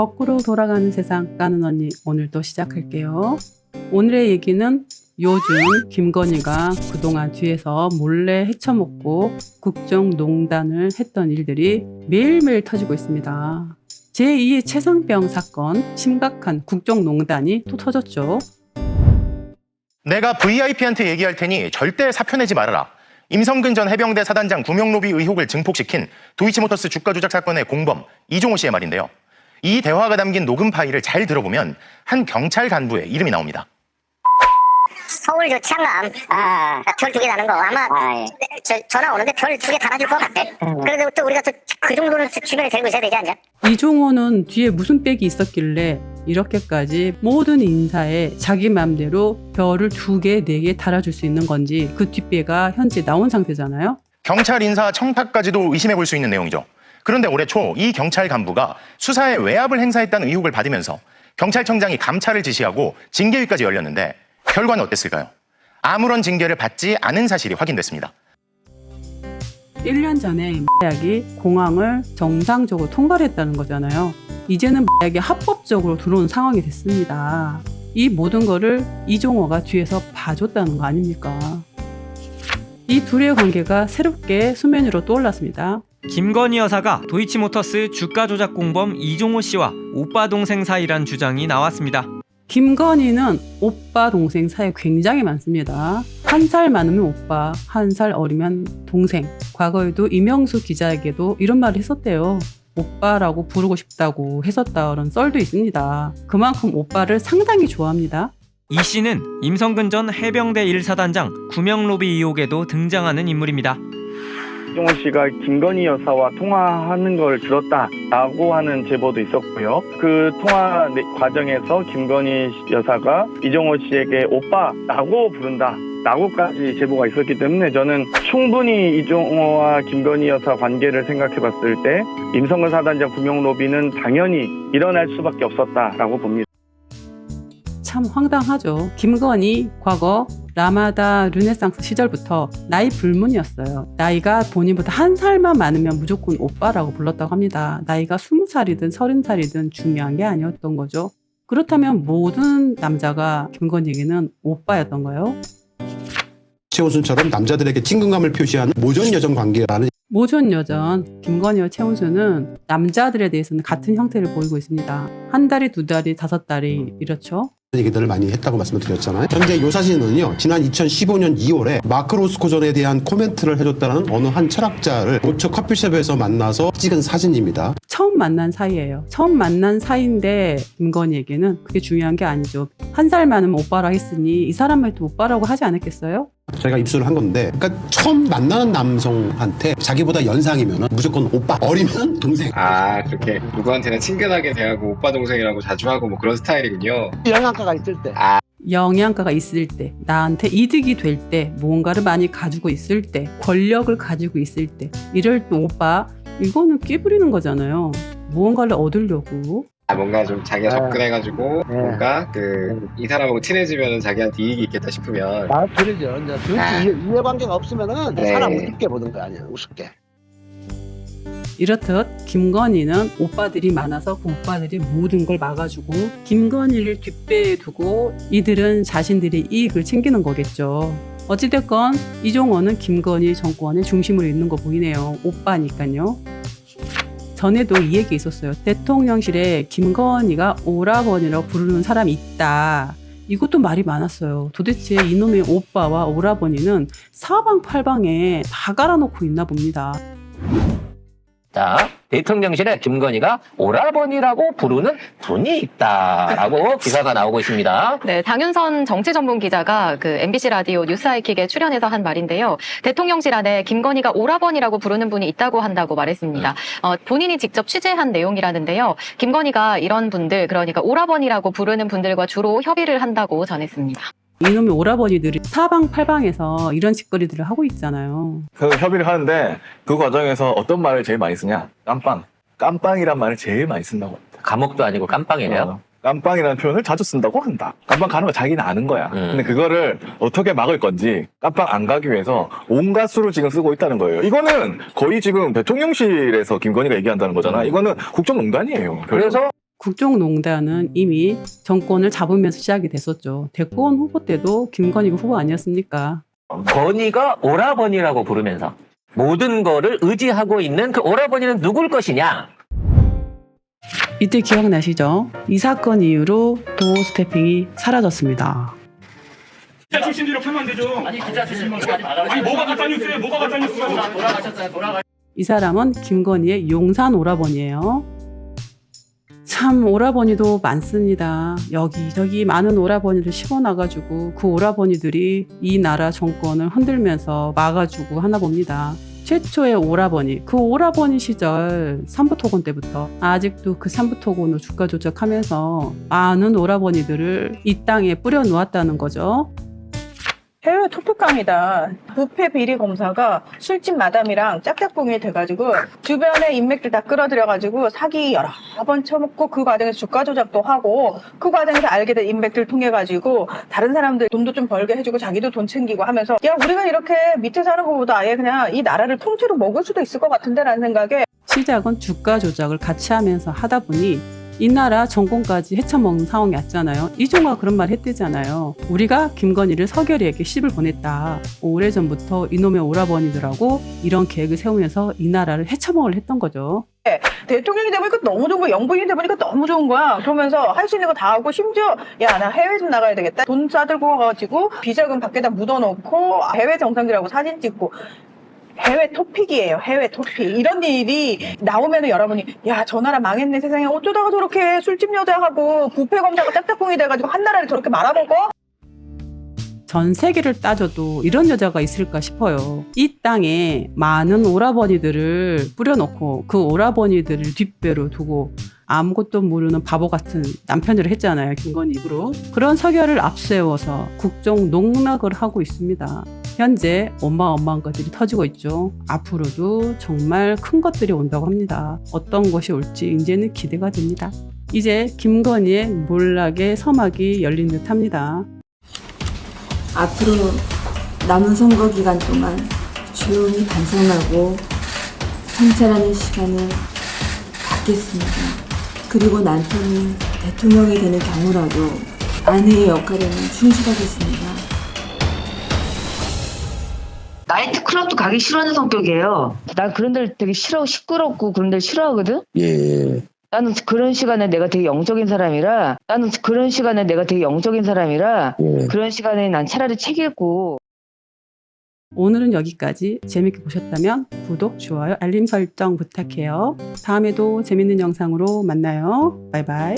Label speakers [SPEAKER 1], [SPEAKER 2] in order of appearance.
[SPEAKER 1] 거꾸로 돌아가는 세상 까는 언니 오늘도 시작할게요. 오늘의 얘기는 요즘 김건희가 그동안 뒤에서 몰래 헤쳐먹고 국정농단을 했던 일들이 매일매일 터지고 있습니다. 제2의 최상병 사건 심각한 국정농단이 또 터졌죠.
[SPEAKER 2] 내가 VIP한테 얘기할 테니 절대 사표 내지 말아라. 임성근 전 해병대 사단장 구명 로비 의혹을 증폭시킨 도이치모터스 주가 조작 사건의 공범 이종호 씨의 말인데요. 이 대화가 담긴 녹음 파일을 잘 들어보면 한 경찰 간부의 이름이 나옵니다.
[SPEAKER 3] 서울 저 치안감
[SPEAKER 4] 아,
[SPEAKER 3] 별 두개 다는 거 아마
[SPEAKER 4] 아, 예.
[SPEAKER 3] 저, 전화 오는데 별 두 개 달아줄 것 같아. 그래도 또 우리가 또 그 정도는 주변에 데리고 있어야 되지 않냐?
[SPEAKER 1] 이종호는 뒤에 무슨 백이 있었길래 이렇게까지 모든 인사에 자기 맘대로 별을 두 개, 네 개 달아줄 수 있는 건지 그 뒷배가 현재 나온 상태잖아요.
[SPEAKER 2] 경찰 인사 청탁까지도 의심해 볼 수 있는 내용이죠. 그런데 올해 초 이 경찰 간부가 수사에 외압을 행사했다는 의혹을 받으면서 경찰청장이 감찰을 지시하고 징계위까지 열렸는데 결과는 어땠을까요? 아무런 징계를 받지 않은 사실이 확인됐습니다.
[SPEAKER 1] 1년 전에 마약이 공항을 정상적으로 통과를 했다는 거잖아요. 이제는 마약이 합법적으로 들어온 상황이 됐습니다. 이 모든 거를 이종호가 뒤에서 봐줬다는 거 아닙니까? 이 둘의 관계가 새롭게 수면 위로 떠올랐습니다.
[SPEAKER 5] 김건희 여사가 도이치모터스 주가 조작 공범 이종호 씨와 오빠 동생 사이란 주장이 나왔습니다.
[SPEAKER 1] 김건희는 오빠 동생 사이 굉장히 많습니다. 한 살 많으면 오빠, 한 살 어리면 동생. 과거에도 이명수 기자에게도 이런 말을 했었대요. 오빠라고 부르고 싶다고 했었다 그런 썰도 있습니다. 그만큼 오빠를 상당히 좋아합니다.
[SPEAKER 5] 이 씨는 임성근 전 해병대 1사단장 구명로비 의혹에도 등장하는 인물입니다.
[SPEAKER 6] 이종호 씨가 김건희 여사와 통화하는 걸 들었다라고 하는 제보도 있었고요. 그 통화 내- 과정에서 김건희 여사가 이종호 씨에게 오빠라고 부른다. 라고까지 제보가 있었기 때문에 저는 충분히 이종호와 김건희 여사 관계를 생각해 봤을 때 임성근 사단장 구명 로비는 당연히 일어날 수밖에 없었다라고 봅니다.
[SPEAKER 1] 참 황당하죠. 김건희 과거 라마다 르네상스 시절부터 나이 불문이었어요. 나이가 본인보다 한 살만 많으면 무조건 오빠라고 불렀다고 합니다. 나이가 스무 살이든 서른 살이든 중요한 게 아니었던 거죠. 그렇다면 모든 남자가 김건희에게는 오빠였던가요?
[SPEAKER 7] 최우순처럼 남자들에게 친근감을 표시하는 모전 여정 관계라는
[SPEAKER 1] 모전 여전 김건희와 최은수는 남자들에 대해서는 같은 형태를 보이고 있습니다. 한 달이 두 달이 다섯 달이 이렇죠.
[SPEAKER 7] 얘기들을 많이 했다고 말씀을 드렸잖아요. 현재 요 사진은요, 지난 2015년 2월에 마크 로스코전에 대한 코멘트를 해줬다는 어느 한 철학자를 고척 커피숍에서 만나서 찍은 사진입니다.
[SPEAKER 1] 처음 만난 사이예요. 처음 만난 사이인데 김건희에게는 그게 중요한 게 아니죠. 한 살 많으면 오빠라 했으니 이 사람한테 오빠라고 하지 않았겠어요?
[SPEAKER 7] 저희가 입수를 한 건데, 그러니까 처음 만나는 남성한테 자기보다 연상이면 무조건 오빠, 어리면 동생.
[SPEAKER 8] 아 그렇게 누구한테나 친근하게 대하고 오빠 동생이라고 자주 하고 뭐 그런 스타일이군요.
[SPEAKER 4] 영양가가 있을 때.
[SPEAKER 1] 영양가가 있을 때, 나한테 이득이 될 때, 무언가를 많이 가지고 있을 때, 권력을 가지고 있을 때, 이럴 때 오빠, 이거는 끼부리는 거잖아요. 무언가를 얻으려고.
[SPEAKER 8] 아, 뭔가 좀 자기가
[SPEAKER 4] 네.
[SPEAKER 8] 접근해가지고
[SPEAKER 4] 네.
[SPEAKER 8] 뭔가 그 이 사람하고 친해지면 자기한테 이익이 있겠다 싶으면
[SPEAKER 4] 아, 그러죠. 이제 둘
[SPEAKER 8] 아.
[SPEAKER 4] 이해, 이해관계가 없으면은
[SPEAKER 8] 네.
[SPEAKER 4] 사람 우습게 보는 거 아니에요. 우습게.
[SPEAKER 1] 이렇듯 김건희는 오빠들이 많아서 그 오빠들이 모든 걸 막아주고 김건희를 뒷배에 두고 이들은 자신들의 이익을 챙기는 거겠죠. 어찌됐건 이종원은 김건희 정권의 중심으로 있는 거 보이네요. 오빠니까요. 전에도 이 얘기 있었어요. 대통령실에 김건희가 오라버니라고 부르는 사람이 있다. 이것도 말이 많았어요. 도대체 이놈의 오빠와 오라버니는 사방팔방에 다 깔아놓고 있나 봅니다.
[SPEAKER 9] 자, 대통령실에 김건희가 오라버니라고 부르는 분이 있다라고 기사가 나오고 있습니다.
[SPEAKER 10] 네, 장윤선 정치 전문 기자가 그 MBC 라디오 뉴스하이킥에 출연해서 한 말인데요. 대통령실 안에 김건희가 오라버니라고 부르는 분이 있다고 한다고 말했습니다. 어, 본인이 직접 취재한 내용이라는데요. 김건희가 이런 분들, 그러니까 오라버니라고 부르는 분들과 주로 협의를 한다고 전했습니다.
[SPEAKER 1] 이놈의 오라버니들이 사방팔방에서 이런 짓거리들을 하고 있잖아요.
[SPEAKER 11] 그 협의를 하는데 그 과정에서 어떤 말을 제일 많이 쓰냐? 깜빵. 깜빵이란 말을 제일 많이 쓴다고 합니다.
[SPEAKER 9] 감옥도 아니고 깜빵이래요.
[SPEAKER 11] 어, 깜빵이라는 표현을 자주 쓴다고 한다. 깜빵 가는 거 자기는 아는 거야.
[SPEAKER 9] 음.
[SPEAKER 11] 근데 그거를 어떻게 막을 건지 깜빵 안 가기 위해서 온갖 수를 지금 쓰고 있다는 거예요. 이거는 거의 지금 대통령실에서 김건희가 얘기한다는 거잖아. 이거는 국정농단이에요.
[SPEAKER 9] 그래서
[SPEAKER 1] 국정농단은 이미 정권을 잡으면서 시작이 됐었죠. 대권 후보 때도 김건희가 후보 아니었습니까?
[SPEAKER 9] 건이가 오라버니라고 부르면서 모든 거를 의지하고 있는 그 오라버니는 누굴 것이냐?
[SPEAKER 1] 이때 기억나시죠? 이 사건 이후로 도어 스태핑이 사라졌습니다.
[SPEAKER 12] 기자 출신들이 풀면 안 되죠. 아니 기자 출신만 아니 뭐가 가짜 뉴스예요? 뭐가 가짜 뉴스예요? 돌아가셨어요. 돌아가.
[SPEAKER 1] 이 사람은 김건희의 용산 오라버니예요. 참 오라버니도 많습니다. 여기저기 많은 오라버니를 씹어놔가지고 그 오라버니들이 이 나라 정권을 흔들면서 막아주고 하나 봅니다. 최초의 오라버니, 그 오라버니 시절 삼부토건 때부터 아직도 그 삼부토건으로 주가 조작하면서 많은 오라버니들을 이 땅에 뿌려 놓았다는 거죠.
[SPEAKER 13] 해외 토픽감이다. 부패 비리 검사가 술집 마담이랑 짝짝꿍이 돼가지고 주변에 인맥들 다 끌어들여가지고 사기 여러 번 쳐먹고 그 과정에서 주가 조작도 하고 그 과정에서 알게 된 인맥들 통해가지고 다른 사람들 돈도 좀 벌게 해주고 자기도 돈 챙기고 하면서 야 우리가 이렇게 밑에 사는 것보다 아예 그냥 이 나라를 통째로 먹을 수도 있을 것 같은데 라는 생각에
[SPEAKER 1] 시작은 주가 조작을 같이 하면서 하다 보니 이 나라 정권까지 헤쳐먹는 상황이 왔잖아요. 이종가 그런 말 했대잖아요. 우리가 김건희를 서결이에게 씹을 보냈다. 오래전부터 이놈의 오라버니들하고 이런 계획을 세우면서 이 나라를 헤쳐먹으려 했던 거죠.
[SPEAKER 13] 대통령이 되보니까 너무 좋은 거야. 영부인이 되보니까 너무 좋은 거야. 그러면서 할 수 있는 거 다 하고 심지어 야 나 해외 좀 나가야 되겠다. 돈 싸들고 가가지고 비자금 밖에다 묻어놓고 해외 정상들하고 사진 찍고 해외 토픽이에요. 해외 토픽. 이런 일이 나오면 여러분이 야 저 나라 망했네 세상에 어쩌다가 저렇게 술집 여자하고 부패 검사가 짝짝꿍이 돼가지고 한 나라를 저렇게 말아먹어?
[SPEAKER 1] 전 세계를 따져도 이런 여자가 있을까 싶어요. 이 땅에 많은 오라버니들을 뿌려놓고 그 오라버니들을 뒷배로 두고 아무것도 모르는 바보 같은 남편들을 했잖아요. 김건희 입으로. 그런 서결을 앞세워서 국정 농락을 하고 있습니다. 현재 어마어마한 것들이 터지고 있죠. 앞으로도 정말 큰 것들이 온다고 합니다. 어떤 것이 올지 이제는 기대가 됩니다. 이제 김건희의 몰락의 서막이 열린 듯 합니다.
[SPEAKER 14] 앞으로 남은 선거 기간 동안 조용히 반성하고 성찰하는 시간을 갖겠습니다. 그리고 남편이 대통령이 되는 경우라도 아내의 역할에는 충실하겠습니다.
[SPEAKER 15] 나이트 클럽도 가기 싫어하는 성격이에요. 난 그런 데를 되게 싫어하고 시끄럽고 그런 데를 싫어하거든?
[SPEAKER 4] 예.
[SPEAKER 15] 나는 그런 시간에 내가 되게 영적인 사람이라 나는 그런 시간에 내가 되게 영적인 사람이라
[SPEAKER 4] 예.
[SPEAKER 15] 그런 시간에 난 차라리 책 읽고
[SPEAKER 1] 오늘은 여기까지 재밌게 보셨다면 구독, 좋아요, 알림 설정 부탁해요. 다음에도 재밌는 영상으로 만나요. 바이바이.